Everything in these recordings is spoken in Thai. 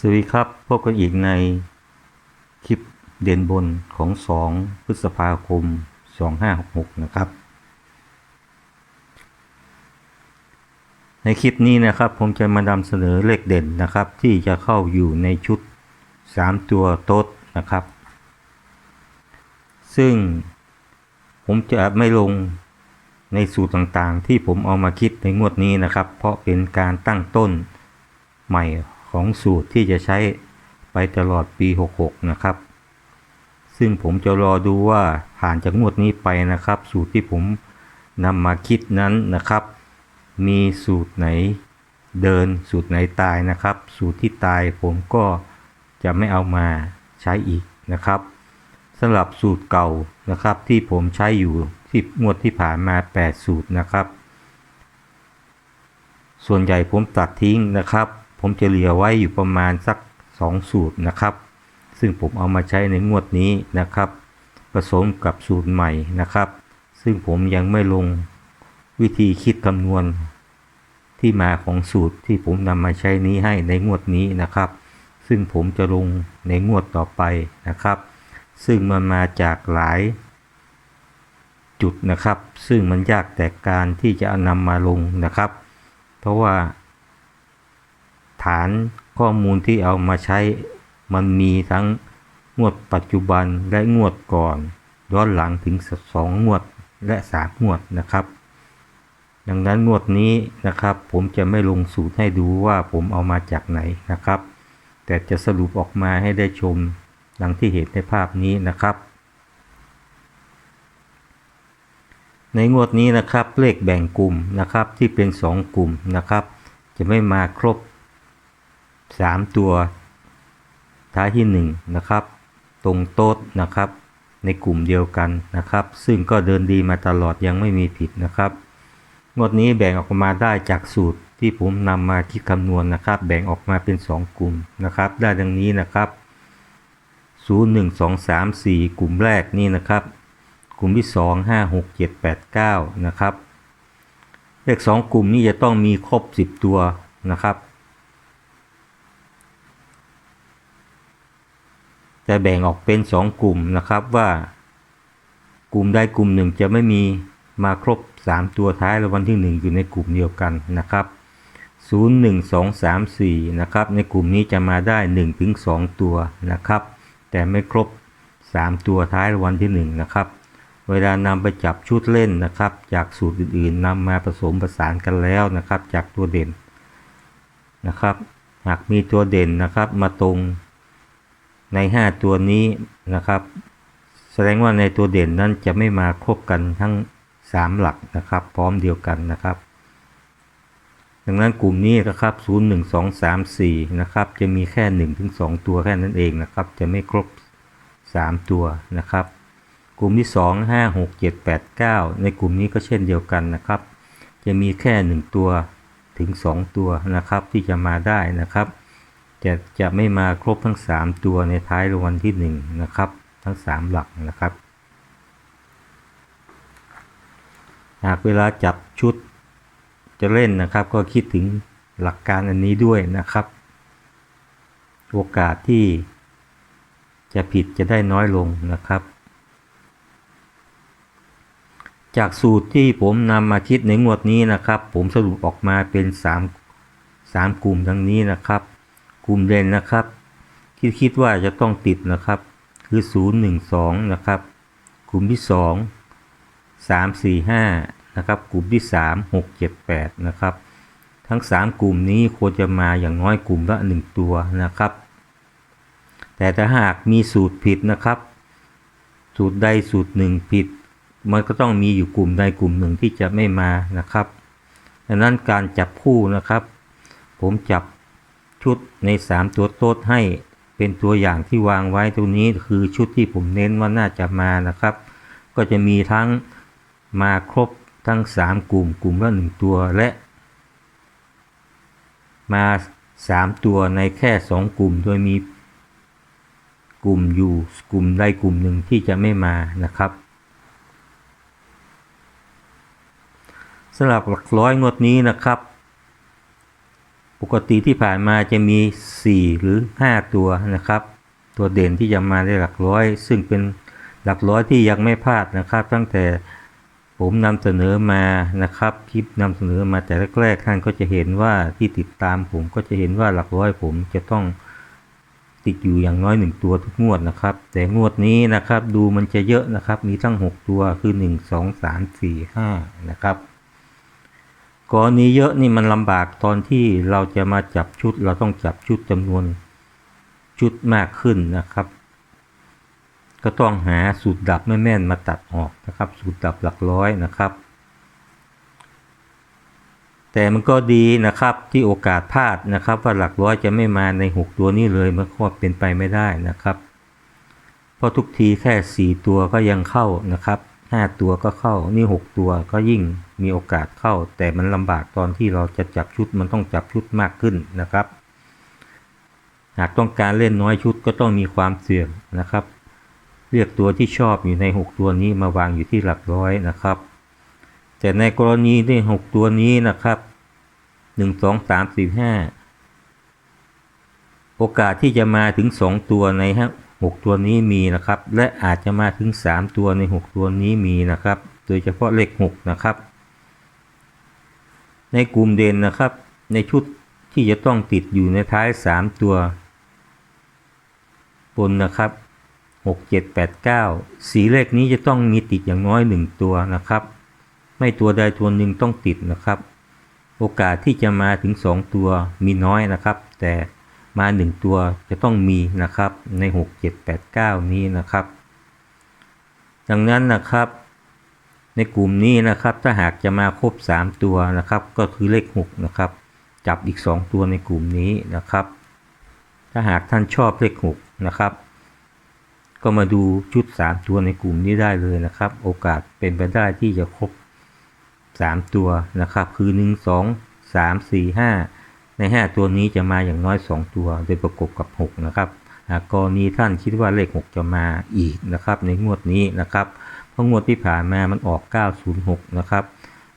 สวัสดีครับ พบกันอีกในคลิปเด่นบนของ 2 พฤษภาคม 2566 นะครับ ในคลิปนี้นะครับผมจะมานำเสนอเลขเด่นนะครับ ที่จะเข้าอยู่ในชุด 3 ตัวโต๊ดนะครับ ซึ่งผมจะไม่ลงในสูตรต่างๆ ที่ผมเอามาคิดในงวดนี้นะครับ เพราะเป็นการตั้งต้นใหม่ ของสูตรที่จะใช้ไปตลอดปี 66 นะครับ ซึ่งผมจะรอดูว่าผ่านจากงวดนี้ไปนะครับ สูตรที่ผมนำมาคิดนั้นนะครับ มีสูตรไหนเดินสูตรไหนตายนะครับ สูตรที่ตายผมก็จะไม่เอามาใช้อีกนะครับสำหรับสูตรเก่านะครับ ที่ผมใช้อยู่ที่งวดที่ผ่านมา 8 สูตรนะครับ ส่วนใหญ่ผมตัดทิ้งนะครับ ผมจะเหลือไว้อยู่ประมาณสัก 2 สูตรนะครับ ซึ่งผมเอามาใช้ในงวดนี้นะครับ ผสมกับสูตรใหม่นะครับ ซึ่งผมยังไม่ลงวิธีคิดคำนวณ ที่มาของสูตรที่ผมนำมาใช้นี้ให้ในงวดนี้นะครับ ซึ่งผมจะลงในงวดต่อไปนะครับ ซึ่งมันมาจากหลายจุดนะครับ ซึ่งมันยากแต่การที่จะนำมาลงนะครับ เพราะว่า ฐานข้อมูลที่เอามาใช้มันมีทั้งงวดปัจจุบันและงวดก่อนย้อนหลังถึง2งวดและ3งวดนะครับ ดังนั้นงวดนี้นะครับ ผมจะไม่ลงสูตรให้ดูว่าผมเอามาจากไหนนะครับ แต่จะสรุปออกมาให้ได้ชมดังที่เห็นในภาพนี้นะครับ ในงวดนี้นะครับเลขแบ่งกลุ่มนะครับที่เป็น 2 กลุ่มนะครับ จะไม่มาครบ 3 ตัว ท้ายที่1นะครับ ตรงโต๊ดนะครับ ในกลุ่มเดียวกันนะครับ ซึ่งก็เดินดีมาตลอดยังไม่มีผิดนะครับงวดนี้แบ่งออกมาได้จากสูตรที่ผมนำมาคิดคำนวณนะครับ แบ่งออกมาเป็น 2 กลุ่มนะครับ ได้ดังนี้นะครับ0 1 2 3 4 กลุ่มแรกนี่นะครับ กลุ่มที่ 2 5 6 7 8 9 นะครับ เลข 2 กลุ่มนี้จะต้องมีครบ 10 ตัวนะครับ แต่แบ่งออกเป็น2กลุ่มนะครับว่า กลุ่มใดกลุ่มหนึ่งจะไม่มีมาครบ 3 ตัวท้ายรางวัลที่ 1 อยู่ในกลุ่มเดียวกันนะครับ 0 1 2 3 4 นะครับ ในกลุ่มนี้จะมาได้1ถึง2ตัวนะครับ แต่ไม่ครบ 3 ตัวท้ายรางวัลที่ 1 นะครับ เวลานำไปจับชุดเล่นนะครับ จากสูตรอื่นๆนำมาผสมผสานกันแล้วนะครับ จากตัวเด่นนะครับ หากมีตัวเด่นนะครับมาตรง ใน 5 ตัวนี้นะครับ แสดงว่าในตัวเด่นนั้นจะไม่มาครบกันทั้ง 3 หลักนะครับ พร้อมเดียวกันนะครับ ดังนั้นกลุ่มนี้นะครับ 0 1 2 3 4 นะครับ จะมีแค่1ถึง2ตัวแค่นั้นเองนะครับ จะไม่ครบ 3 ตัวนะครับ กลุ่มที่ 2 5 6 7 8 9 ในกลุ่มนี้ก็เช่นเดียวกันนะครับ จะมีแค่ 1 ตัวถึง 2 ตัวนะครับที่จะมาได้นะครับ จะจะไม่มาครบทั้ง 3 ตัวในท้ายรางวัลที่1นะครับ ทั้ง 3 หลักนะครับ หากเวลาจับชุดจะเล่นนะครับ ก็คิดถึงหลักการอันนี้ด้วยนะครับ โอกาสที่จะผิดจะได้น้อยลงนะครับ จากสูตรที่ผมนำมาคิดในงวดนี้นะครับ ผมสรุปออกมาเป็น 3 3 กลุ่มดังนี้นะครับ กลุ่มเด่นนะครับคิดคิดว่าจะต้องติดนะครับ คือ 0 1 2 นะครับ กลุ่มที่ 2 3 4 5 นะครับ กลุ่มที่ 3 6 7 8 นะครับ ทั้ง 3 กลุ่มนี้ควรจะมาอย่างน้อยกลุ่มละ 1 ตัวนะครับ แต่ถ้าหากมีสูตรผิดนะครับ สูตรใดสูตรหนึ่งผิด มันก็ต้องมีอยู่กลุ่มใดกลุ่มหนึ่งที่จะไม่มานะครับดังนั้นการจับคู่นะครับ ผมจับ ชุดใน 3 ตัวโต๊ดให้เป็นตัวอย่างที่วางไว้ตรงนี้คือชุดที่ผมเน้นว่าน่าจะมานะครับ ก็จะมีทั้งมาครบทั้ง 3 กลุ่มกลุ่มละ1ตัวและมา 3 ตัวในแค่ 2 กลุ่ม โดยมีกลุ่มอยู่กลุ่มใดกลุ่มหนึ่งที่จะไม่มานะครับสำหรับหลักร้อยงวดนี้นะครับ ปกติที่ผ่านมาจะมี 4 หรือ 5 ตัวนะครับ ตัวเด่นที่จะมาได้หลักร้อย ซึ่งเป็นหลักร้อยที่ยังไม่พลาดนะครับ ตั้งแต่ผมนำเสนอมานะครับคลิปนำเสนอมาแต่แรกๆท่านก็จะเห็นว่าที่ติดตามผมก็จะเห็นว่าหลักร้อยผมจะต้องติดอยู่อย่างน้อยหนึ่งตัวทุกงวดนะครับ แต่งวดนี้นะครับดูมันจะเยอะนะครับ มีทั้ง 6 ตัวคือ 1 2 3 4 5 นะครับ กรณีเยอะนี่มันลำบากตอนที่เราจะมาจับชุด เราต้องจับชุดจำนวนชุดมากขึ้นนะครับ ก็ต้องหาสูตรดับแม่นๆมาตัดออกนะครับ สูตรดับหลักร้อยนะครับ แต่มันก็ดีนะครับที่โอกาสพลาดนะครับ ว่าหลักร้อยจะไม่มาใน 6 ตัวนี้เลยมันก็เป็นไปไม่ได้นะครับ เพราะทุกทีแค่ 4 ตัวก็ยังเข้านะครับ 5ตัวก็เข้า นี่6ตัวก็ยิ่งมีโอกาสเข้า แต่มันลำบากตอนที่เราจะจับชุดมันต้องจับชุดมากขึ้นนะครับ หากต้องการเล่นน้อยชุดก็ต้องมีความเสี่ยงนะครับ เลือกตัวที่ชอบอยู่ใน 6 ตัวนี้มาวางอยู่ที่หลักร้อยนะครับ แต่ในกรณีที่6ตัวนี้นะครับ1 2 3 4 5 โอกาสที่จะมาถึง 2 ตัวในฮะ 6 ตัวนี้มีนะครับ และอาจจะมาถึง 3 ตัวใน 6 ตัวนี้มีนะครับ โดยเฉพาะเลข 6 นะครับ ในกลุ่มเด่นนะครับ ในชุดที่จะต้องติดอยู่ในท้าย 3 ตัวบนนะครับ 6 7 8 9 สีเลขนี้จะต้องมีติดอย่างน้อย 1 ตัวนะครับ ไม่ตัวใดตัวหนึ่งต้องติดนะครับ โอกาสที่จะมาถึง 2 ตัวมีน้อยนะครับ แต่ มา 1 ตัวจะต้องมีนะครับใน 6 7 8 9 นี้นะครับ ดังนั้นนะครับในกลุ่มนี้นะครับถ้าหากจะมาครบ 3 ตัวนะครับ ก็คือเลข 6 นะครับ จับอีก 2 ตัวในกลุ่มนี้นะครับ ถ้าหากท่านชอบเลข 6 นะครับ ก็มาดูชุด 3 ตัวในกลุ่มนี้ได้เลยนะครับ โอกาสเป็นไปได้ที่จะครบ 3 ตัวนะครับ คือ 1 2 3 4 5 ใน 5 ตัวนี้จะมาอย่างน้อย 2 ตัว โดยประกบกับ 6 นะครับกกรณีท่านคิดว่าเลข 6 จะมาอีกนะครับในงวดนี้นะครับเพราะงวดที่ผ่านมามันออก 906 นะครับ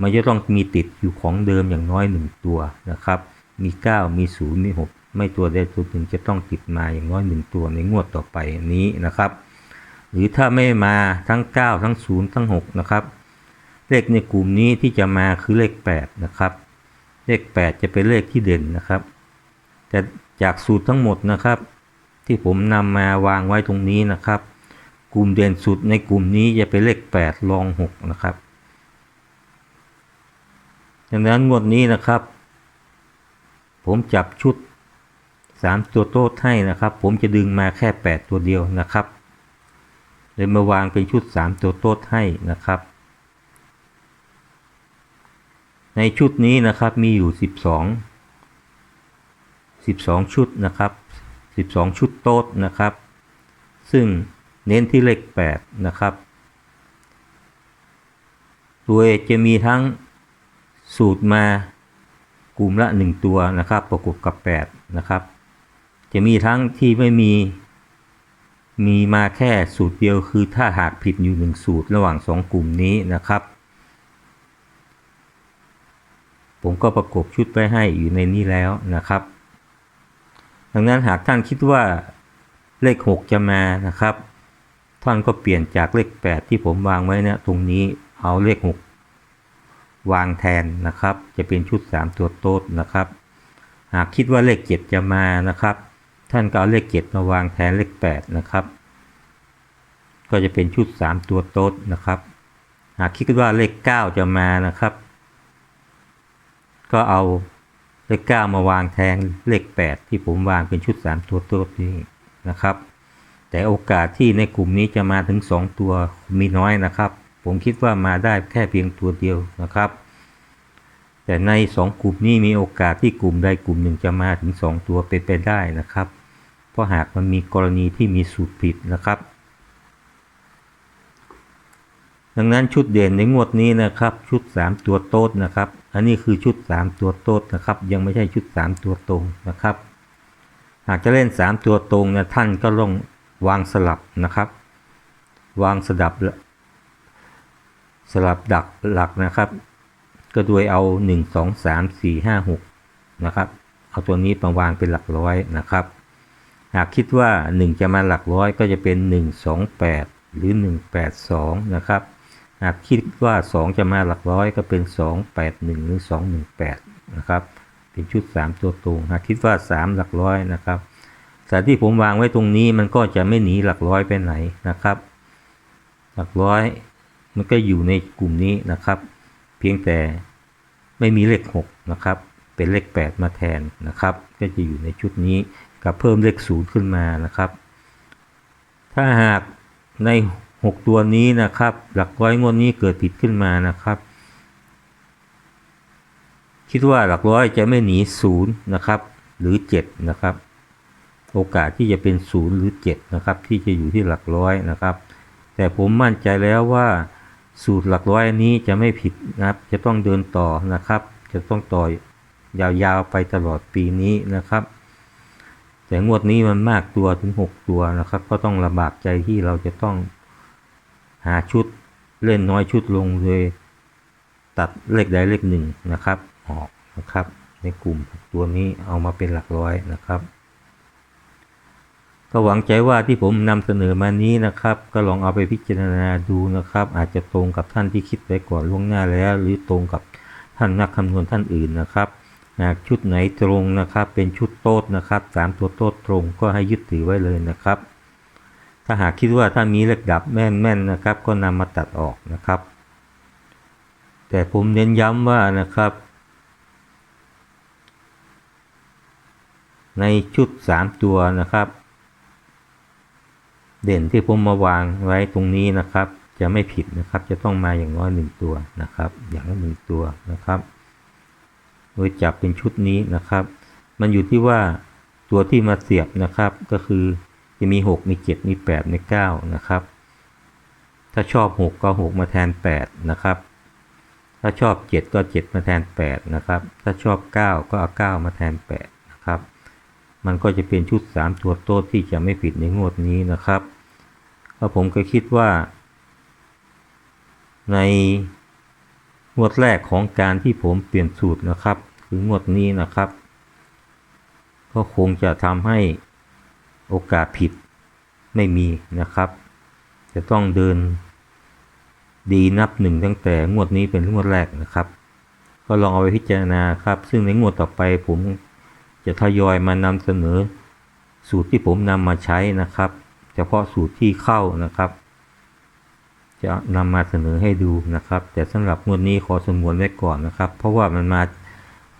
มันจะต้องมีติดอยู่ของเดิมอย่างน้อย 1 ตัวนะครับ มี 9 มี 0 มี 6 ไม่ตัวใดตัวหนึ่งจะต้องติดมาอย่างน้อย 1 ตัวในงวดต่อไปนี้นะครับ หรือถ้าไม่มาทั้ง 9 ทั้ง 0 ทั้ง 6 นะครับ เลขในกลุ่มนี้ที่จะมาคือเลข 8 นะครับ เลข 8 จะเป็นเลขที่เด่นนะครับ แต่จากสูตรทั้งหมดนะครับ ที่ผมนำมาวางไว้ตรงนี้นะครับ กลุ่มเด่นสุดในกลุ่มนี้จะเป็นเลข 8 รอง 6 นะครับดังนั้นงวดนี้นะครับ ผมจับชุด 3 ตัวโต๊ดให้นะครับ ผมจะดึงมาแค่ 8 ตัวเดียวนะครับเลยมาวางเป็นชุด 3 ตัวโต๊ดให้นะครับ ในชุดนี้นะครับมีอยู่ 12 12 ชุดนะครับ 12 ชุดโต๊ดนะครับ ซึ่งเน้นที่เลข 8 นะครับ โดยจะมีทั้งสูตรมากลุ่มละ 1 ตัวนะครับ ประกบกับ 8 นะครับ จะมีทั้งที่ไม่มีมีมาแค่สูตรเดียวคือถ้าหากผิดอยู่ 1 สูตรระหว่าง 2 กลุ่มนี้นะครับ ผมก็ประกบชุดไว้ให้อยู่ในนี้แล้วนะครับ ดังนั้นหากท่านคิดว่าเลข 6 จะมานะครับ ท่านก็เปลี่ยนจากเลข 8 ที่ผมวางไว้เนี่ยตรงนี้เอาเลข 6 วางแทนนะครับ จะเป็นชุด 3 ตัวโต๊ดนะครับ หากคิดว่าเลข 7 จะมานะครับ ท่านก็เอาเลข 7 มาวางแทนเลข 8 นะครับ ก็จะเป็นชุด 3 ตัวโต๊ดนะครับ หากคิดว่าเลข 9 จะมานะครับ ก็เอาเลข9มาวางแทนเลข8ที่ผมวางเป็นชุด3ตัวต๊ดนี้นะครับ แต่โอกาสที่ในกลุ่มนี้จะมาถึง2ตัวมีน้อยนะครับ ผมคิดว่ามาได้แค่เพียงตัวเดียวนะครับ แต่ใน2กลุ่มนี้มีโอกาสที่กลุ่มใดกลุ่มหนึ่งจะมาถึง2ตัวเป็นไปได้นะครับ เพราะหากมันมีกรณีที่มีสูตรผิดนะครับ ดังนั้นชุดเด่นในงวดนี้นะครับ ชุด 3 ตัวโต๊ดนะครับ อันนี้คือชุด 3 ตัวโต๊ดนะครับ ยังไม่ใช่ชุด 3 ตัวตรงนะครับ หากจะเล่น 3 ตัวตรงนะท่านก็ลงวางสลับนะครับ วางสลับสลับดักหลักนะครับ ก็โดยเอา 1 2 3 4 5 6นะครับเอาตัวนี้มาวางเป็นหลักร้อยนะครับ หากคิดว่า 1 จะมาหลักร้อยก็จะเป็น 1 2 8 หรือ 182 นะครับ หากคิดว่า 2 จะมาหลักร้อยก็เป็น 281 หรือ 218 นะครับ เป็นชุด 3 ตัวตรง หากคิดว่า 3 หลักร้อยนะครับสานที่ผมวางไว้ตรงนี้มันก็จะไม่หนีหลักร้อยไปไหนนะครับ หลักร้อยมันก็อยู่ในกลุ่มนี้นะครับ เพียงแต่ไม่มีเลข 6 นะครับ เป็นเลข 8 มาแทนนะครับ ก็จะอยู่ในชุดนี้กับเพิ่มเลข 0 ขึ้นมานะครับ ถ้าหากใน 6 ตัวนี้นะครับ หลักร้อยงวดนี้เกิดผิดขึ้นมานะครับ คิดว่าหลักร้อยจะไม่หนี0นะครับ หรือ 7 นะครับ โอกาสที่จะเป็น 0 หรือ 7 นะครับ ที่จะอยู่ที่หลักร้อยนะครับ แต่ผมมั่นใจแล้วว่าสูตรหลักร้อยนี้จะไม่ผิดนะครับ จะต้องเดินต่อนะครับ จะต้องต่อยาวๆไปตลอดปีนี้นะครับ แต่งวดนี้มันมากตัวถึง 6 ตัวนะครับ ก็ต้องลำบากใจที่เราจะต้อง หาชุดเล่นน้อยชุดลงเลย ตัดเลขใดเลขหนึ่งนะครับออกนะครับ ในกลุ่มตัวนี้เอามาเป็นหลักร้อยนะครับ ก็หวังใจว่าที่ผมนำเสนอมานี้นะครับ ก็ลองเอาไปพิจารณาดูนะครับ อาจจะตรงกับท่านที่คิดไว้ก่อนล่วงหน้าแล้ว หรือตรงกับท่านนักคำนวณท่านอื่นนะครับหากชุดไหนตรงนะครับ เป็นชุดโต๊ดนะครับสามตัวโต๊ดตรงก็ให้ยึดถือไว้เลยนะครับ ถ้าหากคิดว่าถ้ามีเลขดับแม่นๆนนะครับ ก็นำมาตัดออกนะครับ แต่ผมเน้นย้ำว่านะครับ ในชุด 3 ตัวนะครับ เด่นที่ผมมาวางไว้ตรงนี้นะครับ จะไม่ผิดนะครับ จะต้องมาอย่างน้อยหนึ่งตัวนะครับ อย่างละหนึ่งตัวนะครับ โดยจับเป็นชุดนี้นะครับ มันอยู่ที่ว่าตัวที่มาเสียบนะครับก็คือ จะมี 6 มี 7 มี 8 มี 9 นะครับ ถ้าชอบ 6 ก็ 6 มาแทน 8 นะครับ ถ้าชอบ 7 ก็ 7 มาแทน 8 นะครับ ถ้าชอบ 9 ก็เอา 9 มาแทน 8 นะครับ มันก็จะเป็นชุด 3 ตัวโต๊ดที่จะไม่ผิดในงวดนี้นะครับแล้วผมก็คิดว่า ในงวดแรกของการที่ผมเปลี่ยนสูตรนะครับ คืองวดนี้นะครับ ก็คงจะทำให้ โอกาสผิดไม่มีนะครับ จะต้องเดินดีนับหนึ่งตั้งแต่งวดนี้เป็นงวดแรกนะครับ ก็ลองเอาไปพิจารณาครับ ซึ่งในงวดต่อไปผมจะทยอยมานำเสนอ สูตรที่ผมนำมาใช้นะครับ เฉพาะสูตรที่เข้านะครับ จะนำมาเสนอให้ดูนะครับ แต่สำหรับงวดนี้ขอสงวนไว้ก่อนนะครับ เพราะว่ามันมา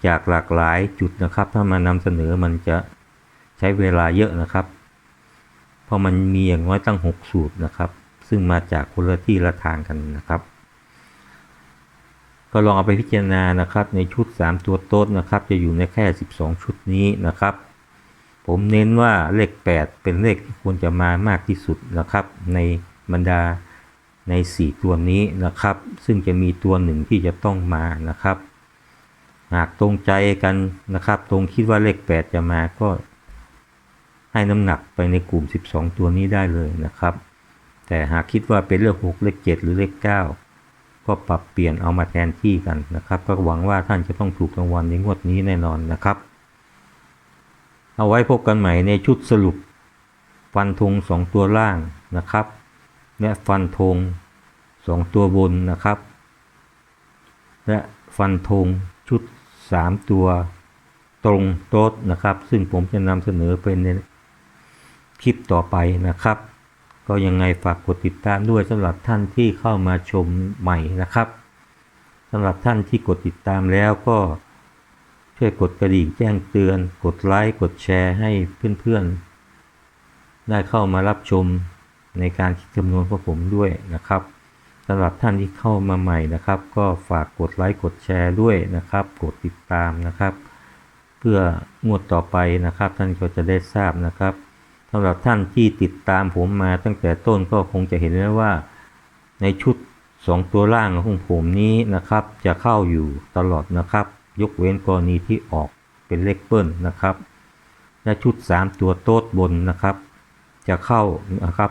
จากหลากหลายจุดนะครับ ถ้ามานำเสนอมันจะใช้เวลาเยอะนะครับ เพราะมันมีอย่างน้อยตั้ง 6 สูตรนะครับ ซึ่งมาจากคนละที่ละทางกันนะครับ ก็ลองเอาไปพิจารณานะครับในชุด 3 ตัวโต๊ดนะครับ จะอยู่ในแค่ 12 ชุดนี้นะครับ ผมเน้นว่าเลข 8 เป็นเลขที่ควรจะมามากที่สุดนะครับ ในบรรดาใน 4 ตัวนี้นะครับ ซึ่งจะมีตัวหนึ่งที่จะต้องมานะครับ หากตรงใจกันนะครับ ตรงคิดว่าเลข 8 จะมาก็ ให้น้ำหนักไปในกลุ่ม 12 ตัวนี้ได้เลยนะครับ แต่หากคิดว่าเป็นเลข 6 เลข 7 หรือเลข 9 ก็ปรับเปลี่ยนเอามาแทนที่กันนะครับ ก็หวังว่าท่านจะต้องถูกรางวัลในงวดนี้แน่นอนนะครับ เอาไว้พบกันใหม่ในชุดสรุป ฟันธง2 ตัวล่างนะครับและฟันธง2 ตัวบนนะครับ และฟันธงชุด 3 ตัวตรงโต๊ดนะครับ ซึ่งผมจะนำเสนอเป็นใน คลิปต่อไปนะครับ ก็ยังไงฝากกดติดตามด้วยสำหรับท่านที่เข้ามาชมใหม่นะครับสำหรับท่านที่กดติดตามแล้วก็ช่วยกดกระดิ่งแจ้งเตือน กดไลค์กดแชร์ให้เพื่อนๆ ได้เข้ามารับชมในการคิดคำนวณของผมด้วยนะครับสำหรับท่านที่เข้ามาใหม่นะครับ ก็ฝากกดไลค์กดแชร์ด้วยนะครับ กดติดตามนะครับ เพื่องวดต่อไปนะครับ ท่านก็จะได้ทราบนะครับำหรับท่านที่ติดตามผมมาตั้งแต่ต้นก็คงจะเห็นแล้วว่า ในชุด 2 ตัวล่างของผมนี้นะครับ จะเข้าอยู่ตลอดนะครับ ยกเว้นกรณีที่ออกเป็นเลขเปิ้ลนะครับ และชุด 3 ตัวโต๊ดบนนะครับ จะเข้านะครับ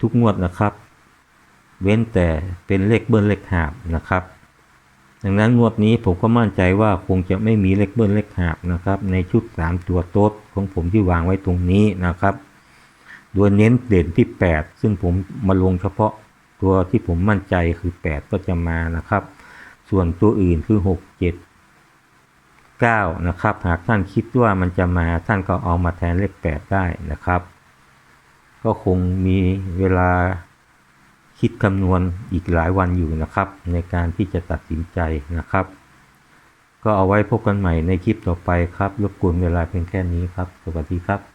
ทุกงวดนะครับ เว้นแต่เป็นเลขเบิ้ลเลขหาบนะครับ ดังนั้นงวดนี้ผมก็มั่นใจว่าคงจะไม่มีเลขเบิ้ลเลขหาบนะครับ ในชุด 3 ตัวโต๊ดของผมที่วางไว้ตรงนี้นะครับ โดยเน้นเด่นที่ 8 ซึ่งผมมาลงเฉพาะตัวที่ผมมั่นใจคือ 8 ก็จะมานะครับ ส่วนตัวอื่นคือ 6 7 9 นะครับ หากท่านคิดว่ามันจะมาท่านก็เอามาแทนเลข 8 ได้นะครับ ก็คงมีเวลา คิดคำนวณอีกหลายวันอยู่นะครับ ในการที่จะตัดสินใจนะครับ ก็เอาไว้พบกันใหม่ในคลิปต่อไปครับรบกวนเวลาเพียงแค่นี้ครับ สวัสดีครับ